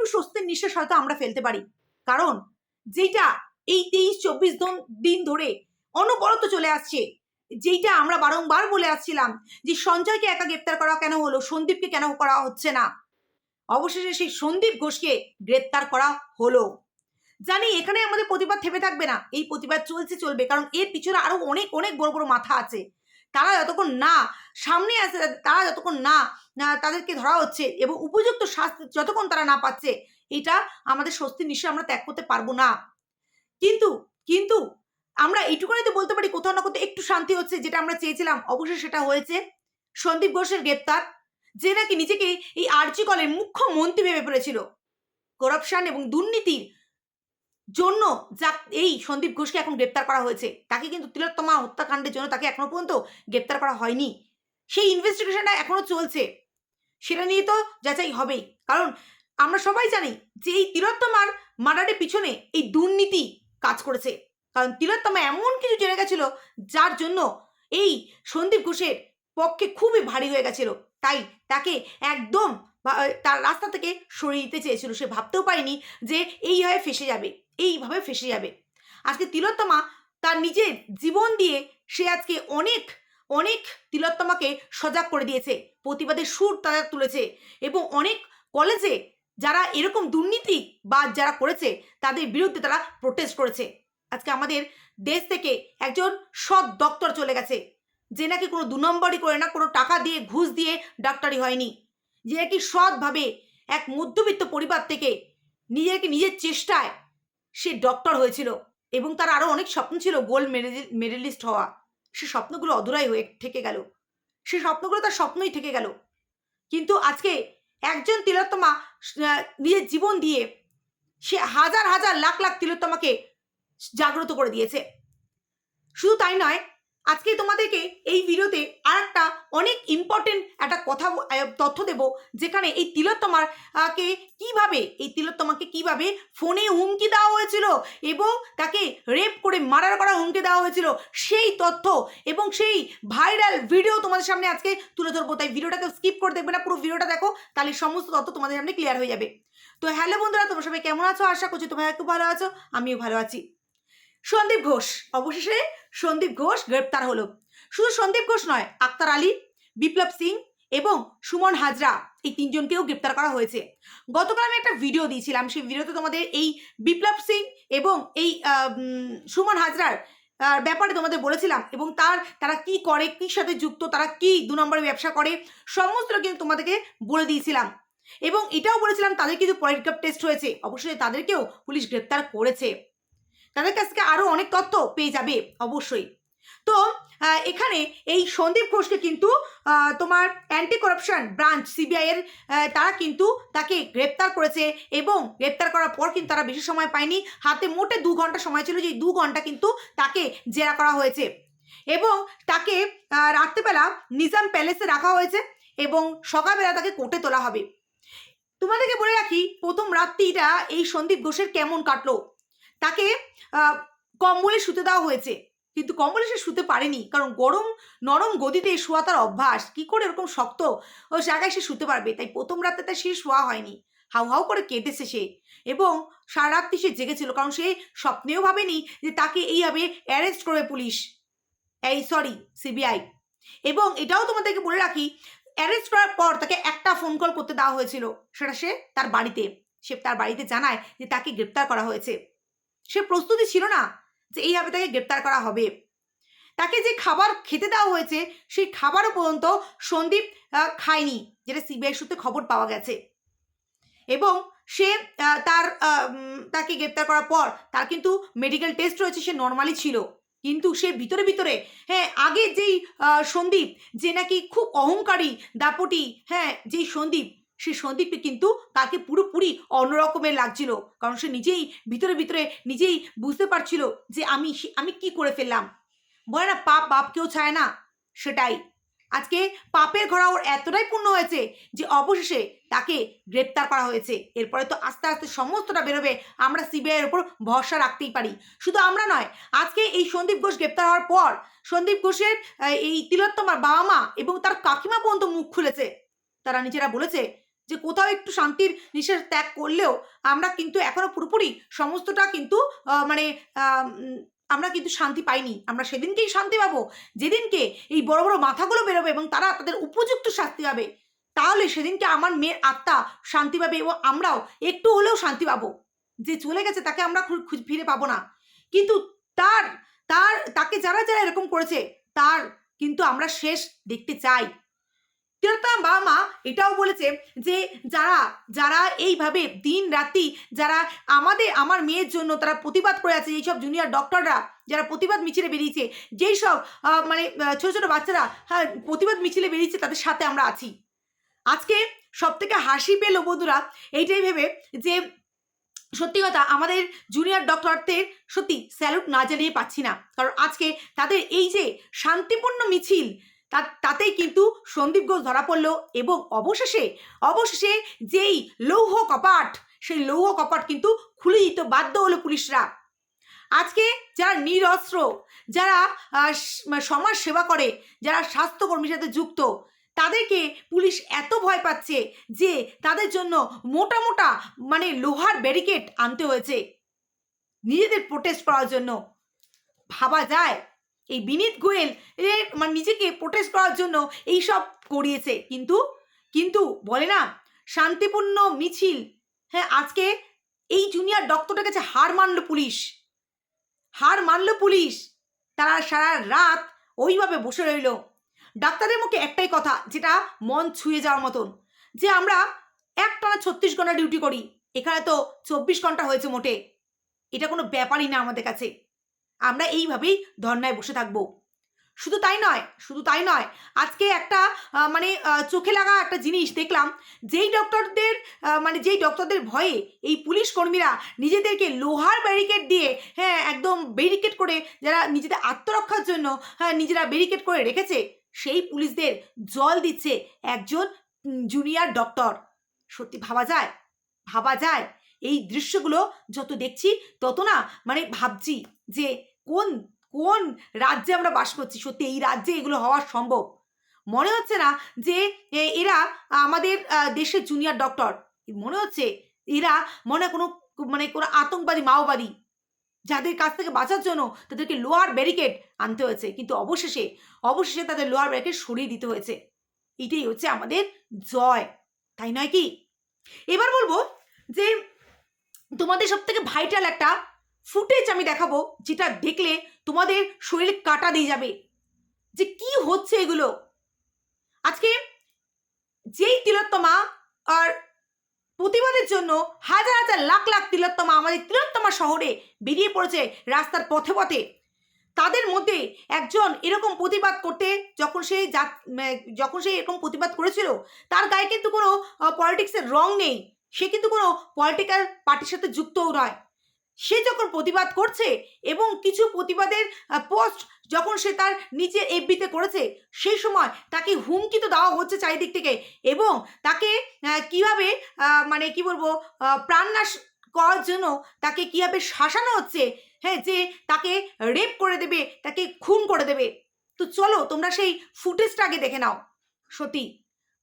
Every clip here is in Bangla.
একটু স্বস্তির নিঃশ্বাস হয়তো আমরা ফেলতে পারি। কারণ যেটা এই তেইশ, চব্বিশ দিন ধরে অনবরত চলে আসছে, যেইটা আমরা বারংবার বলে আসছিলাম যে সঞ্জয়কে একা গ্রেপ্তার করা কেন হলো, সন্দীপকে কেন করা হচ্ছে না? অবশেষে সেই সন্দীপ ঘোষকে গ্রেপ্তার করা হলো। জানি এখানে আমাদের প্রতিবাদ থেমে থাকবে না, এই প্রতিবাদ চলছে চলবে, কারণ এর পিছনে আরও অনেক অনেক বড় বড় মাথা আছে। তারা যতক্ষণ না সামনে আসে, তারা যতক্ষণ না তাদেরকে ধরা হচ্ছে এবং উপযুক্ত শাস্তি যতক্ষণ তারা না পাচ্ছে, এটা আমাদের স্বস্তির নিশ্চয় আমরা ত্যাগ করতে পারব না। কিন্তু কিন্তু আমরা এইটুকুনি তো বলতে পারি কোথাও না কোথাও একটু শান্তি হচ্ছে, যেটা আমরা চেয়েছিলাম। অবশ্যই সেটা হয়েছে সন্দীপ ঘোষের গ্রেপ্তার, যে নাকি নিজেকে এই আর্জি কলের মুখ্যমন্ত্রী ভেবে পড়েছিল করাপশন এবং দুর্নীতির জন্য যা এই সন্দীপ ঘোষকে এখন গ্রেপ্তার করা হয়েছে। তাকে কিন্তু তিলোত্তমা হত্যাকাণ্ডের জন্য তাকে এখনও পর্যন্ত গ্রেপ্তার করা হয়নি। সেই ইনভেস্টিগেশনটা এখনও চলছে। সেটা নিয়ে তো যাচাই হবেই। কারণ আমরা সবাই জানি যে এই তিলোত্তমার মার্ডারের পিছনে এই দুর্নীতি কাজ করেছে। কারণ তিলোত্তমা এমন কিছু জেনে গেছিল যার জন্য এই সন্দীপ ঘোষের পক্ষে খুবই ভারী হয়ে গেছিল। তাই তাকে একদম তার রাস্তা থেকে সরিয়ে দিতে চেয়েছিল। সে ভাবতেও পারেনি যে এইভাবে ফেসে যাবে। এইভাবে ফেসে যাবে। আজকে তিলোত্তমা তার নিজের জীবন দিয়ে সে আজকে অনেক অনেক তিলোত্তমাকে সজাগ করে দিয়েছে প্রতিবাদের সুর তারা তুলেছে এবং অনেক কলেজে যারা এরকম দুর্নীতি বা যারা করেছে, তাদের বিরুদ্ধে তারা প্রোটেস্ট করেছে। আজকে আমাদের দেশ থেকে একজন সৎ ডক্টর চলে গেছে, যে নাকি কোনো দু নম্বরই করে না, কোনো টাকা দিয়ে, ঘুষ দিয়ে ডাক্তারি হয়নি। যে নাকি সৎভাবে এক মধ্যবিত্ত পরিবার থেকে নিজেকে নিজের চেষ্টায় সে ডক্টর হয়েছিল এবং তার আরও অনেক স্বপ্ন ছিল গোল্ড মেডেলিস্ট হওয়া। সে স্বপ্নগুলো অধুরাই হয়ে থেকে গেল। সে স্বপ্নগুলো তার স্বপ্নই থেকে গেল। কিন্তু আজকে একজন তিলোত্তমা নিজের জীবন দিয়ে সে হাজার হাজার, লাখ লাখ তিলোত্তমাকে জাগ্রত করে দিয়েছে। শুধু তাই নয় আজকে তোমাদেরকে এই ভিডিওতে আর একটা অনেক ইম্পর্টেন্ট একটা কথা তথ্য দেব, যেখানে এই তিলোত্তমার কে কীভাবে, এই তিলোত্তমাকে কীভাবে ফোনে হুমকি দেওয়া হয়েছিল এবং তাকে রেপ করে মারার করা হুমকি দেওয়া হয়েছিল, সেই তথ্য এবং সেই ভাইরাল ভিডিও তোমাদের সামনে আজকে তুলে ধরবো। তাই ভিডিওটাকে স্কিপ করে দেখবে না, পুরো ভিডিওটা দেখো, তাহলে সমস্ত তথ্য তোমাদের সামনে ক্লিয়ার হয়ে যাবে। তো হ্যালো বন্ধুরা, তোমরা সবাই কেমন আছো? আশা করছি তোমরা খুব ভালো আছো, আমিও ভালো আছি। সন্দীপ ঘোষ, অবশেষে সন্দীপ ঘোষ গ্রেপ্তার হলো। শুধু সন্দীপ ঘোষ নয়, আক্তার আলী, বিপ্লব সিং এবং সুমন হাজরা এই তিনজনকেও গ্রেপ্তার করা হয়েছে। গতকাল আমি একটা ভিডিও দিয়েছিলাম, সেই ভিডিওতে তোমাদের এই বিপ্লব সিং এবং এই সুমন হাজরার ব্যাপারে তোমাদের বলেছিলাম এবং তার, তারা কি করে কি সাথে যুক্ত, তারা কি দু নম্বরে ব্যবসা করে সমস্ত কিন্তু তোমাদেরকে বলে দিয়েছিলাম। এবং এটাও বলেছিলাম তাদের কিন্তু পলিটিক্যাল টেস্ট হয়েছে, অবশ্যই তাদেরকেও পুলিশ গ্রেপ্তার করেছে। তাদের কাছ থেকে আরও অনেক তথ্য পেয়ে যাবে, অবশ্যই। তো এখানে এই সন্দীপ ঘোষকে কিন্তু তোমার অ্যান্টি করাপশন ব্রাঞ্চ সিবিআইয়ের তারা কিন্তু তাকে গ্রেপ্তার করেছে এবং গ্রেপ্তার করার পর কিন্তু তারা বেশি সময় পায়নি। হাতে মোটে দু ঘণ্টা সময় ছিল যে দু ঘণ্টা কিন্তু তাকে জেরা করা হয়েছে। এবং তাকে রাত্রেবেলা নিজাম প্যালেসে রাখা হয়েছে এবং সকালবেলা তাকে কোর্টে তোলা হবে। তোমাদেরকে বলে রাখি, প্রথম রাত্রিটা এই সন্দীপ ঘোষের কেমন কাটলো? তাকে কম্বলে শুতে দেওয়া হয়েছে। কিন্তু কম্বলে সে শুতে পারেনি, কারণ গরম, নরম গদিতে শোয়া তার অভ্যাস। কি করে এরকম শক্ত? ও জায়গায় সে শুতে পারবে, তাই প্রথম রাতে তার সে শোয়া হয়নি। হাউ হাউ করে কেঁদেছে সে। এবং সারা রাত্রি সে জেগেছিল, কারণ সে স্বপ্নেও ভাবেনি যে তাকে এইভাবে অ্যারেস্ট করবে পুলিশ। এই, সরি, সিবিআই। এবং এটাও তোমাদেরকে বলে রাখি, অ্যারেস্ট করার পর তাকে একটা ফোন কল করতে দেওয়া হয়েছিল। সেটা সে তার বাড়িতে, সে তার বাড়িতে জানায় যে তাকে গ্রেপ্তার করা হয়েছে। সে প্রস্তুতি ছিল না যে এইভাবে তাকে গ্রেপ্তার করা হবে। তাকে যে খাবার খেতে দেওয়া হয়েছে, সেই খাবারও পর্যন্ত সন্দীপ খায়নি, যেটা সিবিআই সূত্রে খবর পাওয়া গেছে। এবং সে তার তাকে গ্রেপ্তার করার পর তার কিন্তু মেডিকেল টেস্ট রয়েছে, সে নর্মালি ছিল। কিন্তু সে ভিতরে ভিতরে হ্যাঁ আগে যেই সন্দীপ, যে নাকি খুব অহংকারী দাপটি হ্যাঁ যেই সন্দীপ সেই সন্দীপকে কিন্তু তাকে পুরোপুরি অন্যরকমের লাগছিল। কারণ সে নিজেই ভিতরে ভিতরে নিজেই বুঝতে পারছিল যে আমি সে- আমি কি করে ফেললাম। বলে না, পাপ বাপ কেউ চায় না। সেটাই। আজকে পাপের ঘোড়া ওর এতটাই পূর্ণ হয়েছে যে অবশেষে তাকে গ্রেপ্তার করা হয়েছে। এরপরে তো আস্তে আস্তে সমস্তটা বেরোবে। আমরা সিবিআইয়ের উপর ভরসা রাখতেই পারি। শুধু আমরা নয়, আজকে এই সন্দীপ ঘোষ গ্রেপ্তার হওয়ার পর সন্দীপ ঘোষের এই তিলোত্তমার বাবা মা এবং তার কাকিমা পর্যন্ত মুখ খুলেছে। তারা নিজেরা বলেছে যে কোথাও একটু শান্তির নিঃশ্বাস ত্যাগ করলেও আমরা কিন্তু এখনও পুরোপুরি সমস্তটা কিন্তু মানে আমরা কিন্তু শান্তি পাইনি। আমরা সেদিনকেই শান্তি পাবো। যেদিনকে এই বড় বড় মাথাগুলো বেরোবে এবং তারা তাদের উপযুক্ত শাস্তি পাবে, তাহলে সেদিনকে আমার মেয়ের আত্মা শান্তি পাবে এবং আমরাও একটু হলেও শান্তি পাবো। যে চলে গেছে তাকে আমরা ফিরে পাবো না। কিন্তু তার তার, তাকে যারা যারা এরকম করেছে, তার কিন্তু আমরা শেষ দেখতে চাই। তিলোত্তমার বাবা মা এটাও বলেছে যে যারা যারা এইভাবে দিন রাতি যারা আমাদের, আমার মেয়ের জন্য তারা প্রতিবাদ করে আছে এইসব জুনিয়র ডক্টররা যারা প্রতিবাদ মিছিলে বেরিয়েছে যেই সব মানে ছোট ছোট বাচ্চারা হ্যাঁ প্রতিবাদ মিছিলে বেরিয়েছে, তাদের সাথে আমরা আছি। আজকে সব থেকে হাসি পেল বন্ধুরা, এইটাই ভেবে যে সত্যি কথা আমাদের জুনিয়র ডক্টরদের সত্যি স্যালুট না জানিয়ে পাচ্ছি না। কারণ আজকে তাদের এই যে শান্তিপূর্ণ মিছিল তা- তাতেই কিন্তু সন্দীপ ঘোষ ধরা পড়ল এবং অবশেষে অবশেষে যেই লৌহ কপাট, সেই লৌহ কপাট কিন্তু খুলে দিতে বাধ্য হলো পুলিশরা। আজকে যারা নিরস্ত্র, যারা সমাজ সেবা করে, যারা স্বাস্থ্যকর্মীর সাথে যুক্ত, তাদেরকে পুলিশ এত ভয় পাচ্ছে যে তাদের জন্য মোটা মোটা মানে লোহার ব্যারিকেড আনতে হয়েছে। নিজেদের প্রোটেস্ট করার জন্য। ভাবা যায় এই বিনীত গোয়েল মানে নিজেকে প্রোটেস্ট করার জন্য এই সব করিয়েছে। কিন্তু কিন্তু বলে না, শান্তিপূর্ণ মিছিল হ্যাঁ আজকে এই জুনিয়র ডক্টরটার কাছে হার মানলো পুলিশ। হার মানলো পুলিশ। তারা সারা রাত ওইভাবে বসে রইল। ডাক্তারের মুখে একটাই কথা, যেটা মন ছুঁয়ে যাওয়ার মতন, যে আমরা একটানা ছত্রিশ ঘণ্টা ডিউটি করি। এখানে তো চব্বিশ ঘণ্টা হয়েছে মোটে। এটা কোনো ব্যাপারই না আমাদের কাছে। আমরা এইভাবেই ধর্নায় বসে থাকব। শুধু তাই নয়, শুধু তাই নয়, আজকে একটা মানে চোখে লাগা একটা জিনিস দেখলাম, যেই ডক্টরদের মানে যেই ডক্টরদের ভয়ে এই পুলিশ কর্মীরা নিজেদেরকে লোহার ব্যারিকেড দিয়ে হ্যাঁ একদম ব্যারিকেড করে যারা নিজেদের আত্মরক্ষার জন্য হ্যাঁ নিজেরা ব্যারিকেড করে রেখেছে, সেই পুলিশদের জল দিচ্ছে একজন জুনিয়র ডক্টর সত্যি ভাবা যায়? ভাবা যায়? এই দৃশ্যগুলো যত দেখছি, তত না মানে ভাবছি যে কোন কোন রাজ্যে আমরা বাস করছি? সত্যি এই রাজ্যে এগুলো হওয়া সম্ভব? মনে হচ্ছে না যে এরা আমাদের দেশের জুনিয়র ডক্টর মনে হচ্ছে এরা মনে কোনো মানে কোনো আতঙ্কবাদী, মাওবাদী। যাদের কাছ থেকে বাঁচার জন্য তাদেরকে লোহার ব্যারিকেড আনতে হয়েছে। কিন্তু অবশেষে অবশেষে তাদের লোহার ব্যারিকেড সরিয়ে দিতে হয়েছে। এটাই হচ্ছে আমাদের জয়। তাই নয় কি? এবার বলব যে, তোমাদের সব থেকে ভাইটাল একটা ফুটেজ আমি দেখাবো যেটা দেখলে তোমাদের শরীর কাটা দিয়ে যাবে। যে কি হচ্ছে এগুলো? আজকে যেই তিলোত্তমা আর প্রতিবাদের জন্য হাজার হাজার লাখ লাখ তিলোত্তমা আমাদের তিলোত্তমা শহরে বেরিয়ে পড়েছে রাস্তার পথে পথে, তাদের মধ্যে একজন এরকম প্রতিবাদ করতে যখন সে যখন সে এরকম প্রতিবাদ করেছিল, তার গায়ে কিন্তু কোনো পলিটিক্সের রং নেই। সে কিন্তু কোনো পলিটিক্যাল পার্টির সাথে যুক্তও নয়। সে যখন প্রতিবাদ করছে এবং কিছু প্রতিবাদের পোস্ট যখন সে তার নিজের এফবিতে করেছে, সেই সময় তাকে হুমকি তো দেওয়া হচ্ছে চারিদিক থেকে এবং তাকে কীভাবে মানে কি বলব প্রাণনাশ করার জন্য তাকে কীভাবে শাসানো হচ্ছে হ্যাঁ যে তাকে রেপ করে দেবে, তাকে খুন করে দেবে। তো চলো তোমরা সেই ফুটেজটা আগে দেখে নাও। সত্যি,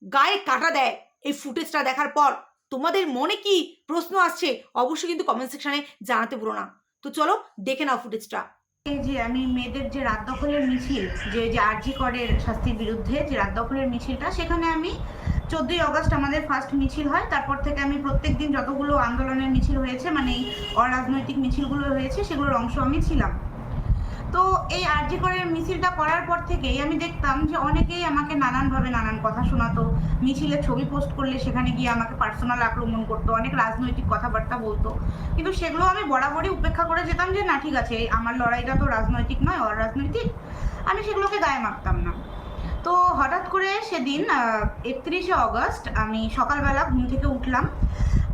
গায়ে কাটা দেয় এই ফুটেজটা দেখার পর। তোমাদের মনে কি প্রশ্ন আসছে, অবশ্যই কিন্তু কমেন্ট সেকশনে জানাতে ভুলো না। তো চলো দেখে নাও ফুটেজটা এই যে আমি মেয়েদের যে রাত দখলের মিছিল, যে যে আরজি করের শাস্তির বিরুদ্ধে যে রাত দখলের মিছিলটা, সেখানে আমি চোদ্দই অগস্ট আমাদের ফার্স্ট মিছিল হয়। তারপর থেকে আমি প্রত্যেক দিন যতগুলো আন্দোলনের মিছিল হয়েছে মানে এই অরাজনৈতিক মিছিলগুলো হয়েছে, সেগুলোর অংশ আমি ছিলাম। এই আরজি করের মিছিলটা করার পর থেকেই আমি দেখতাম যে অনেকেই আমাকে নানানভাবে নানান কথা শোনাতো মিছিলের ছবি পোস্ট করলে সেখানে গিয়ে আমাকে পার্সোনাল আক্রমণ করতো, অনেক রাজনৈতিক কথাবার্তা বলতো। কিন্তু সেগুলো আমি বরাবরই উপেক্ষা করে যেতাম যে না, ঠিক আছে আমার লড়াইটা তো রাজনৈতিক নয়, অরাজনৈতিক। আমি সেগুলোকে গায়ে মাখতাম না। তো হঠাৎ করে সেদিন একত্রিশে অগস্ট আমি সকালবেলা ঘুম থেকে উঠলাম।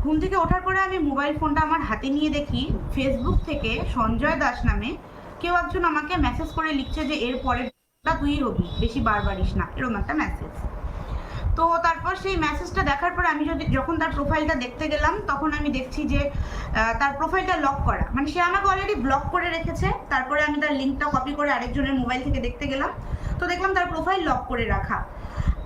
ঘুম থেকে ওঠার পরে আমি মোবাইল ফোনটা আমার হাতে নিয়ে দেখি ফেসবুক থেকে সঞ্জয় দাস নামে কেউ একজন আমাকে মেসেজ করে লিখছে যে, এর পরেরটা তুই হবি বেশি বারবারিস না, এরকম একটা মেসেজ তো তারপর সেই মেসেজটা দেখার পর আমি যদি, যখন তার প্রোফাইলটা দেখতে গেলাম, তখন আমি দেখছি যে তার প্রোফাইলটা লক করা। মানে সে আমাকে অলরেডি ব্লক করে রেখেছে। তারপরে আমি তার লিঙ্কটা কপি করে আরেকজনের মোবাইল থেকে দেখতে গেলাম। তো দেখলাম তার প্রোফাইল লক করে রাখা।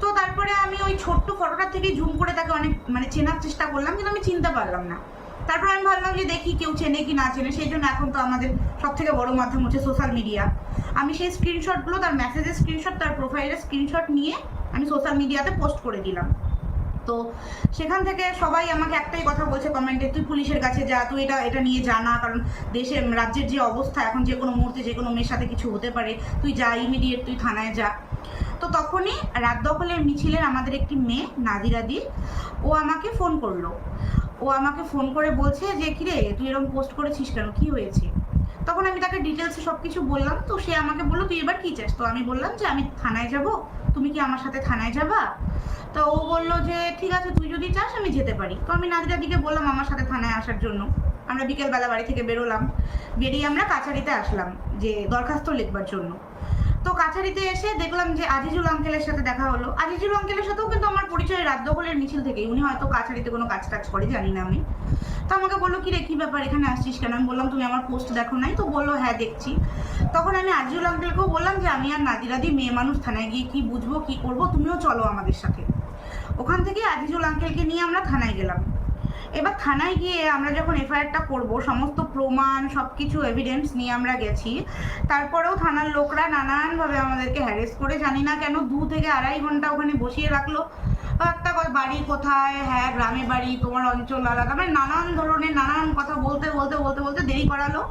তো তারপরে আমি ওই ছোট্ট ফটোটা থেকে জুম করে তাকে অনেক মানে চেনার চেষ্টা করলাম, কিন্তু আমি চিনতে পারলাম না। তারপর আমি ভাবলাম যে দেখি কেউ চেনে কি না চেনে, সেই জন্য এখন তো আমাদের সব থেকে বড় মাধ্যম হচ্ছে সোশ্যাল মিডিয়া আমি সেই স্ক্রিনশটগুলো তার মেসেজের স্ক্রিনশট তার প্রোফাইলের স্ক্রিনশট নিয়ে আমি সোশ্যাল মিডিয়াতে পোস্ট করে দিলাম। তো সেখান থেকে সবাই আমাকে একটাই কথা বলছে কমেন্টে তুই পুলিশের কাছে যা, তুই এটা এটা নিয়ে জানা কারণ দেশের, রাজ্যের যে অবস্থা, এখন যে কোনো মুহূর্তে যে কোনো মেয়ের সাথে কিছু হতে পারে, তুই যা ইমিডিয়েট তুই থানায় যা। তো তখনই রাত দখলের মিছিলের আমাদের একটি মেয়ে নাদিরাদি ও আমাকে ফোন করল। ও আমাকে ফোন করে বলছে যে, কিরে, তুই এরকম পোস্ট করেছিস কেন? কি হয়েছে? তখন আমি তাকে ডিটেলসে সব কিছু বললাম, তো সে আমাকে বলল, তুই এবার কি চাস? তো আমি বললাম যে, আমি থানায় যাব। তুমি কি আমার সাথে থানায় যাবা? তো ও বলল যে, ঠিক আছে, তুই যদি চাস, আমি যেতে পারি। তো আমি নাদিরাদিকে বললাম আমার সাথে থানায় আসার জন্য। আমরা বিকেলবেলা বাড়ি থেকে বেরোলাম। বেরিয়ে আমরা কাছারিতে আসলাম যে, দরখাস্ত লিখবার জন্য। তো কাছারিতে এসে দেখলাম যে আজিজুল আঙ্কেলের সাথে দেখা হলো। আজিজুল আঙ্কেলের সাথেও কিন্তু আমার পরিচয় রাত দখলের মিছিল থেকে উনি হয়তো কাছারিতে কোনো কাজ টাজ করে, জানি না আমি। তো আমাকে বলল কি রে কী ব্যাপার? এখানে আসছিস কেন? আমি বললাম, তুমি আমার পোস্ট দেখো নাই? তো বলল হ্যাঁ দেখছি। তখন আমি আজিজুল আঙ্কেলকেও বললাম যে, আমি আর নাদিরাদি মেয়ে মানুষ, থানায় গিয়ে কি বুঝব, কি করব? তুমিও চলো আমাদের সাথে। ওখান থেকে আজিজুল আঙ্কেলকে নিয়ে আমরা থানায় গেলাম। এবার থানায় গিয়ে আমরা যখন এফআইআরটা করব, সমস্ত প্রমাণ সব কিছু এভিডেন্স নিয়ে আমরা গেছি। তারপরেও থানার লোকরা নানানভাবে আমাদেরকে হ্যারেস করে, জানি না কেন দু থেকে আড়াই ঘণ্টা ওখানে বসিয়ে রাখল। একটা কথা বাড়ি কোথায়? হ্যাঁ গ্রামে বাড়ি, তোমার অঞ্চল আলাদা। মানে নানান ধরনের, নানান কথা বলতে বলতে বলতে বলতে দেরি করালো।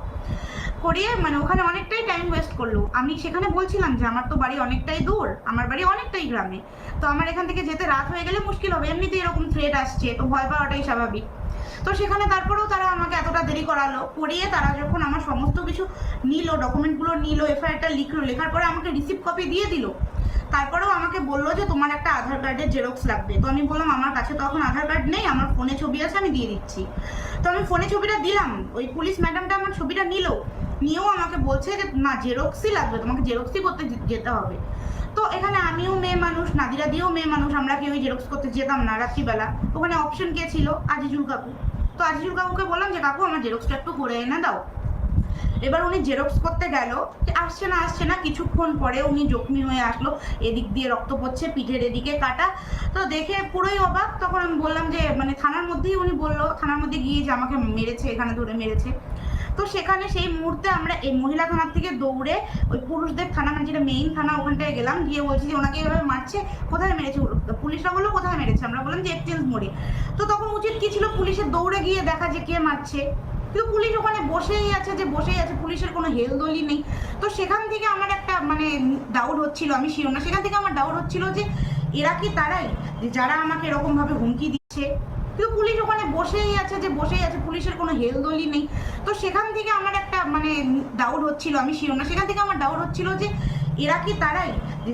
করিয়ে মানে ওখানে অনেকটাই টাইম ওয়েস্ট করল। আমি সেখানে বলছিলাম যে, আমার তো বাড়ি অনেকটাই দূর, আমার বাড়ি অনেকটাই গ্রামে। তো আমার এখান থেকে যেতে রাত হয়ে গেলে মুশকিল হবে, এমনিতেই এরকম থ্রেট আসছে, তো ভয় পাওয়াটাই স্বাভাবিক। তো সেখানে তারপরেও তারা আমাকে এতটা দেরি করালো, করিয়ে তারা যখন আমার সমস্ত কিছু নিল ডকুমেন্টগুলো নিল এফআইআরটা লিখলো, লেখার পরে আমাকে রিসিভ কপি দিয়ে দিল। তারপরেও আমাকে বলল যে, তোমার একটা আধার কার্ডের জেরক্স লাগবে। তো আমি বললাম, আমার কাছে তো এখন আধার কার্ড নেই, আমার ফোনে ছবি আছে, আমি দিয়ে দিচ্ছি। তো আমি ফোনে ছবিটা দিলাম, ওই পুলিশ ম্যাডামটা আমার ছবিটা নিল। নিয়েও আমাকে বলছে যে, না জেরক্সই লাগবে, তোমাকে জেরক্সই করতে যেতে হবে। তো এখানে আমিও মেয়ে মানুষ নাদিরা দিয়েও মেয়ে মানুষ, আমরা কেউ জেরক্স করতে যেতাম না রাত্রিবেলা। ওখানে অপশন কে ছিল? আজিজুল কাকু। তো আজিজুল কাকুকে বললাম যে, কাকু, আমার জেরক্সটা একটু করে এনে দাও। এবার উনি জেরক্স করতে গেল যে আসছে না আসছে না। কিছুক্ষণ পরে উনি জখমি হয়ে আসলো। এদিক দিয়ে রক্ত পড়ছে, পিঠের এদিকে কাটা। তো দেখে পুরোই অবাক। তখন আমি বললাম যে মানে থানার মধ্যেই উনি বলল, থানার মধ্যে গিয়ে যে আমাকে মেরেছে, এখানে ধরে মেরেছে। তো সেখানে সেই মুহূর্তে আমরা এই মহিলা থানার থেকে দৌড়ে ওই পুরুষদের থানা মানে যেটা মেইন থানা, ওখানটায় গেলাম। গিয়ে বলছি যে, ওনাকে এভাবে মারছে, কোথায় মেরেছে? পুলিশরা বলল, কোথায় মেরেছে? আমরা বললাম যে এক্সচেঞ্জ মোড়ে তো তখন উচিত কি ছিল? পুলিশের দৌড়ে গিয়ে দেখা যে কে মারছে। কিন্তু পুলিশ ওখানে বসেই আছে যে বসেই আছে, পুলিশের কোনো হেলদোলই নেই। তো সেখান থেকে আমার একটা মানে ডাউট হচ্ছিল, আমি শিওর না। সেখান থেকে আমার ডাউট হচ্ছিল যে এরা কি তারাই? যে যারা আমাকে এরকমভাবে হুমকি দিচ্ছে। কিন্তু পুলিশ ওখানে বসেই আছে যে বসেই আছে, পুলিশের কোনো হেলদোলই নেই। তো সেখান থেকে আমার একটা মানে ডাউট হচ্ছিল, আমি শিওর না। সেখান থেকে আমার ডাউট হচ্ছিল যে এরা কি তারাই?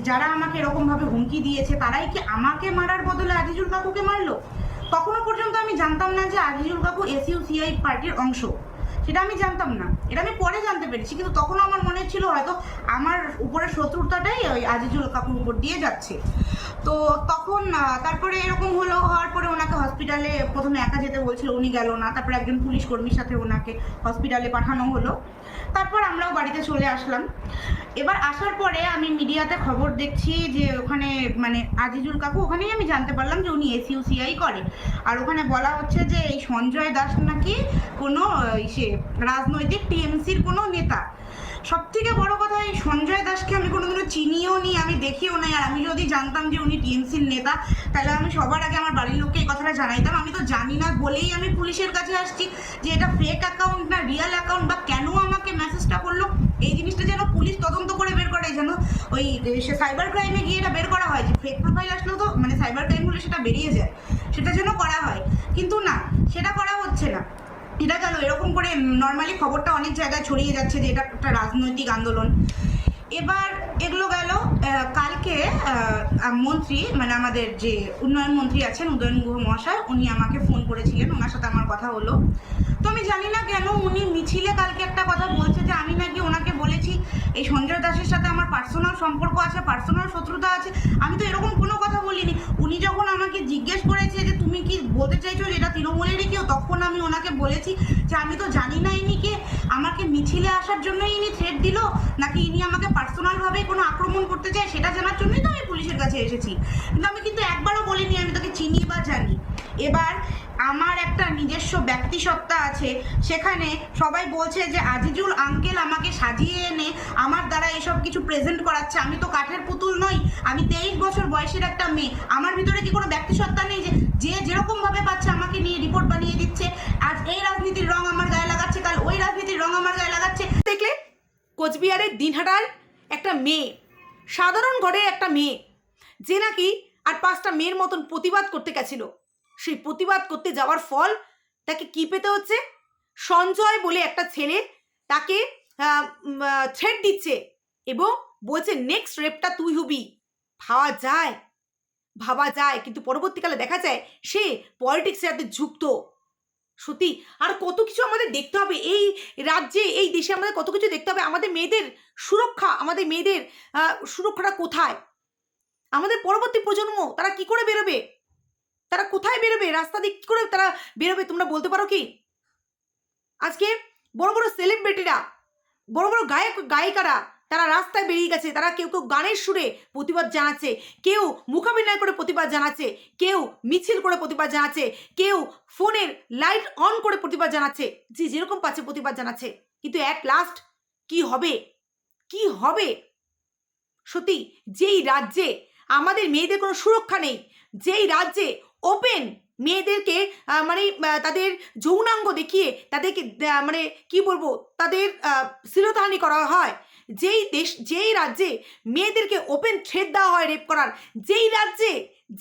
যারা আমাকে এরকমভাবে হুমকি দিয়েছে, তারাই কি আমাকে মারার বদলে আজিজুল কাকুকে মারলো? তখনও পর্যন্ত আমি জানতাম না যে আজিজুল কাকু এসইউ সিআই পার্টির অংশ। সেটা আমি জানতাম না। এটা আমি পরে জানতে পেরেছি, কিন্তু তখন আমার মনে ছিল হয়তো আমার উপরের শত্রুতাটাই ওই আজিজুল কাকুর উপর দিয়ে যাচ্ছে। তো তখন তারপরে এরকম হলো, হওয়ার পরে ওনাকে হসপিটালে প্রথমে একা যেতে বলছিল, উনি গেল না। তারপরে একজন পুলিশ কর্মীর সাথে ওনাকে হসপিটালে পাঠানো হলো। তারপর আমরাও বাড়িতে চলে আসলাম। এবার আসার পরে আমি মিডিয়াতে খবর দেখছি যে ওখানে মানে আজিজুল কাকু, ওখানেই আমি জানতে পারলাম যে উনি এসইউসিআই করে। আর ওখানে বলা হচ্ছে যে এই সঞ্জয় দাস নাকি কোনো সে রাজনৈতিক টিএমসির কোনো নেতা। সব থেকে বড় কথা এই সঞ্জয় দাসকে আমি কোনোদিনও চিনিও নি, আমি দেখিও নাই, আর আমি যদি জানতাম যে উনি টিএমসির নেতা, তাহলে আমি সবার আগে আমার বাড়ির লোককে এই কথাটা জানাইতাম। আমি তো জানি না, বলেই আমি পুলিশের কাছে আসছি যে এটা ফেক অ্যাকাউন্ট না রিয়েল অ্যাকাউন্ট বা কেন আমাকে মেসেজটা করল? এই জিনিসটা যেন পুলিশ তদন্ত করে বের করে, যেন ওই, সে সাইবার ক্রাইমে গিয়ে এটা বের করা হয়, যে ফেক প্রোফাইল আসলেও তো মানে সাইবার ক্রাইম হলে সেটা বেরিয়ে যায়, সেটা যেন করা হয়। কিন্তু না, সেটা করা হচ্ছে না। এটা কেন? এরকম করে নর্মালি খবরটা অনেক জায়গায় ছড়িয়ে যাচ্ছে যে এটা একটা রাজনৈতিক আন্দোলন। এবার এগুলো গেল কালকে মন্ত্রী মানে আমাদের যে উন্নয়ন মন্ত্রী আছেন উদয়ন গুহ মহাশয়, উনি আমাকে ফোন করেছিলেন, ওনার সাথে আমার কথা হলো। তো আমি জানি না কেন উনি মিছিলে কালকে একটা কথা বলছে যে আমি নাকি ওনাকে বলেছি এই সঞ্জয় দাসের সাথে আমার পার্সোনাল সম্পর্ক আছে পার্সোনাল শত্রুতা আছে, আমি তো এরকম কোনো কথা বলিনি। উনি যখন আমাকে জিজ্ঞেস করেছে যে তুমি কি বলতে চাইছো যে এটা তৃণমূলেরই কেউ, তখন আমি ওনাকে বলেছি যে আমি তো জানি না ইনি কে। আমাকে মিছিলে আসার জন্যই ইনি থ্রেট দিল, নাকি ইনি আমাকে পার্সোনালভাবে কোনো আক্রমণ করতে চায়, সেটা জানার জন্যই তো আমি পুলিশের কাছে এসেছি। কিন্তু আমি কিন্তু একবারও বলিনি, আমি তাকে চিনি বা জানি। এবার আমার একটা নিজস্ব ব্যক্তিসত্তা আছে, সেখানে সবাই বলছে যে, আজিজুল আঙ্কেল আমাকে সাজিয়ে এনে আমার দ্বারা এসব কিছু প্রেজেন্ট করাচ্ছে। আমি তো কাঠের পুতুল নই, আমি তেইশ বছর বয়সের একটা মেয়ে। আমার ভিতরে কি কোনো ব্যক্তিসত্তা নেই যে যে যেরকম ভাবে পাচ্ছে আমাকে নিয়ে রিপোর্ট বানিয়ে দিচ্ছে? আজ এই রাজনীতির রং আমার গায়ে লাগাচ্ছে, কাল ওই রাজনীতির রং আমার গায়ে লাগাচ্ছে। দেখলে কোচবিহারের দিনহাটার একটা মেয়ে, সাধারণ ঘরের একটা মেয়ে, যে নাকি আর পাঁচটা মেয়ের মতন প্রতিবাদ করতে গেছিল। সেই প্রতিবাদ করতে যাওয়ার ফল তাকে কি পেতে হচ্ছে? সঞ্জয় বলে একটা ছেলে তাকে থ্রেড দিচ্ছে এবং বলছে নেক্সট রেপটা তুই হবি। ভাবা যায় ভাবা যায়। কিন্তু পরবর্তীকালে দেখা যায়, সে পলিটিক্সের সাথে যুক্ত। সত্যি, আর কত কিছু আমাদের দেখতে হবে। এই রাজ্যে, এই দেশে আমাদের কত কিছু দেখতে হবে। আমাদের মেয়েদের সুরক্ষা, আমাদের মেয়েদের সুরক্ষাটা কোথায়? আমাদের পরবর্তী প্রজন্ম, তারা কি করে বেরোবে? তারা কোথায় বেরোবে? রাস্তা দিয়ে কি করে তারা বেরোবে তোমরা বলতে পারো কি? আজকে বড় বড় সেলিব্রিটিরা বড় বড় গায়ক, গায়িকারা তারা রাস্তায় বেরিয়ে গেছে। তারা কেউ কেউ গানের সুরে প্রতিবাদ জানাচ্ছে, কেউ মুখাভিনয় করে প্রতিবাদ জানাচ্ছে, কেউ মিছিল করে প্রতিবাদ জানাচ্ছে, কেউ ফোনের লাইট অন করে প্রতিবাদ জানাচ্ছে। যে যেরকম পাচ্ছে প্রতিবাদ জানাচ্ছে। কিন্তু এক লাস্ট কি হবে? কি হবে? সত্যি, যেই রাজ্যে আমাদের মেয়েদের কোনো সুরক্ষা নেই, যেই রাজ্যে ওপেন মেয়েদেরকে মানে তাদের যৌনাঙ্গ দেখিয়ে তাদেরকে মানে কি বলব, তাদের শ্লীলতাহানি করা হয়। যেই দেশ, যেই রাজ্যে মেয়েদেরকে ওপেন থ্রেড দেওয়া হয় রেপ করার, যেই রাজ্যে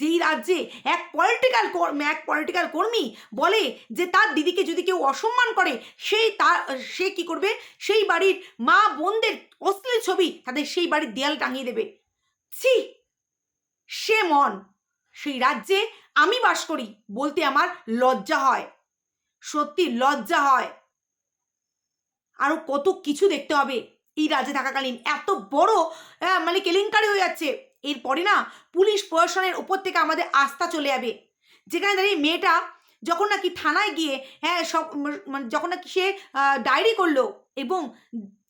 যেই রাজ্যে এক পলিটিক্যাল এক পলিটিক্যাল কর্মী বলে যে তার দিদিকে যদি কেউ অসম্মান করে, সেই তার, সে কি করবে? সেই বাড়ির মা বোনদের অশ্লীল ছবি তাদের সেই বাড়ির দেয়াল টাঙিয়ে দেবে। ছি! সে মন। সেই রাজ্যে আমি বাস করি বলতে আমার লজ্জা হয়। সত্যি লজ্জা হয়। আরও কত কিছু দেখতে হবে। এই রাজ্যে থাকাকালীন এত বড় আহ, মানে কেলেঙ্কারি হয়ে যাচ্ছে। এরপরে না পুলিশ প্রশাসনের উপর থেকে আমাদের আস্থা চলে যাবে। যেখানে দাঁড়িয়ে মেয়েটা যখন নাকি থানায় গিয়ে হ্যাঁ সব মানে যখন নাকি সে ডায়েরি করল এবং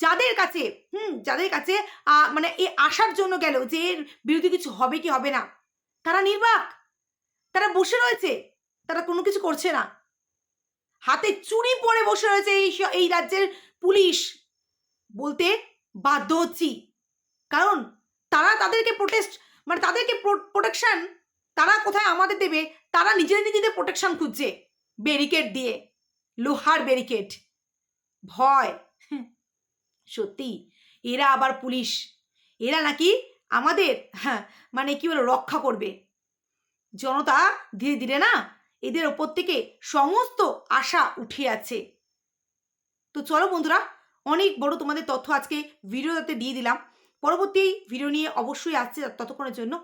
যাদের কাছে হুম যাদের কাছে মানে এ আসার জন্য গেল যে এর বিরুদ্ধে কিছু হবে কি হবে না তারা নির্বাক। তারা বসে রয়েছে। তারা কোনো কিছু করছে না। হাতে চুরি পরে বসে রয়েছে এই এই রাজ্যের পুলিশ। বলতে বাধ্য হচ্ছি। কারণ তারা তাদেরকে প্রোটেস্ট মানে তাদেরকে প্রোটেকশন তারা কোথায় আমাদের দেবে? তারা নিজেদের নিজেদের প্রোটেকশন খুঁজছে ব্যারিকেড দিয়ে। লোহার ব্যারিকেড ভয়। সত্যি, এরা আবার পুলিশ। এরা নাকি আমাদের হ্যাঁ মানে কি বলো রক্ষা করবে। জনতা ধীরে ধীরে না এদের ওপর থেকে সমস্ত আশা উঠে আছে। তো চলো বন্ধুরা, অনেক বড় তোমাদের তথ্য আজকে ভিডিওতে দিয়ে দিলাম। পরবর্তী ভিডিও নিয়ে অবশ্যই আসছে ততক্ষণের জন্য।